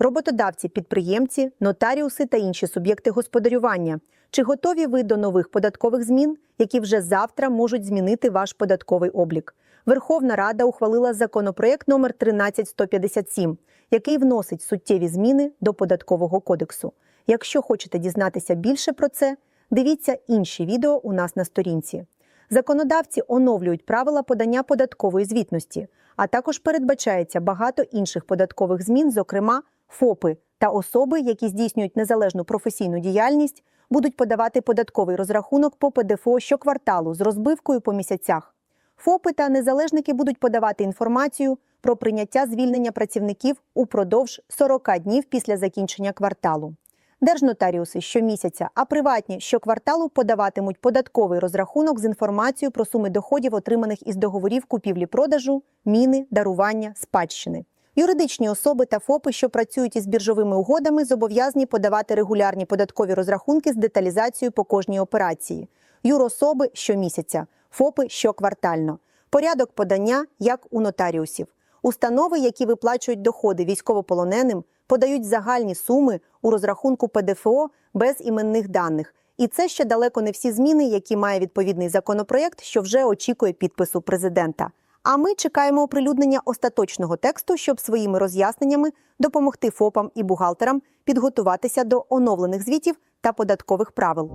роботодавці, підприємці, нотаріуси та інші суб'єкти господарювання. Чи готові ви до нових податкових змін, які вже завтра можуть змінити ваш податковий облік? Верховна Рада ухвалила законопроект номер 13157, який вносить суттєві зміни до податкового кодексу. Якщо хочете дізнатися більше про це, дивіться інші відео у нас на сторінці. Законодавці оновлюють правила подання податкової звітності, а також передбачається багато інших податкових змін, зокрема ФОПи та особи, які здійснюють незалежну професійну діяльність, будуть подавати податковий розрахунок по ПДФО щокварталу з розбивкою по місяцях. ФОПи та незалежники будуть подавати інформацію про прийняття звільнення працівників упродовж 40 днів після закінчення кварталу. Держнотаріуси щомісяця, а приватні щокварталу подаватимуть податковий розрахунок з інформацією про суми доходів, отриманих із договорів купівлі-продажу, міни, дарування, спадщини. Юридичні особи та ФОПи, що працюють із біржовими угодами, зобов'язані подавати регулярні податкові розрахунки з деталізацією по кожній операції. Юрособи щомісяця, ФОПи щоквартально. Порядок подання як у нотаріусів. Установи, які виплачують доходи військовополоненим, подають загальні суми у розрахунку ПДФО без іменних даних. І це ще далеко не всі зміни, які має відповідний законопроєкт, що вже очікує підпису президента. А ми чекаємо оприлюднення остаточного тексту, щоб своїми роз'ясненнями допомогти ФОПам і бухгалтерам підготуватися до оновлених звітів та податкових правил.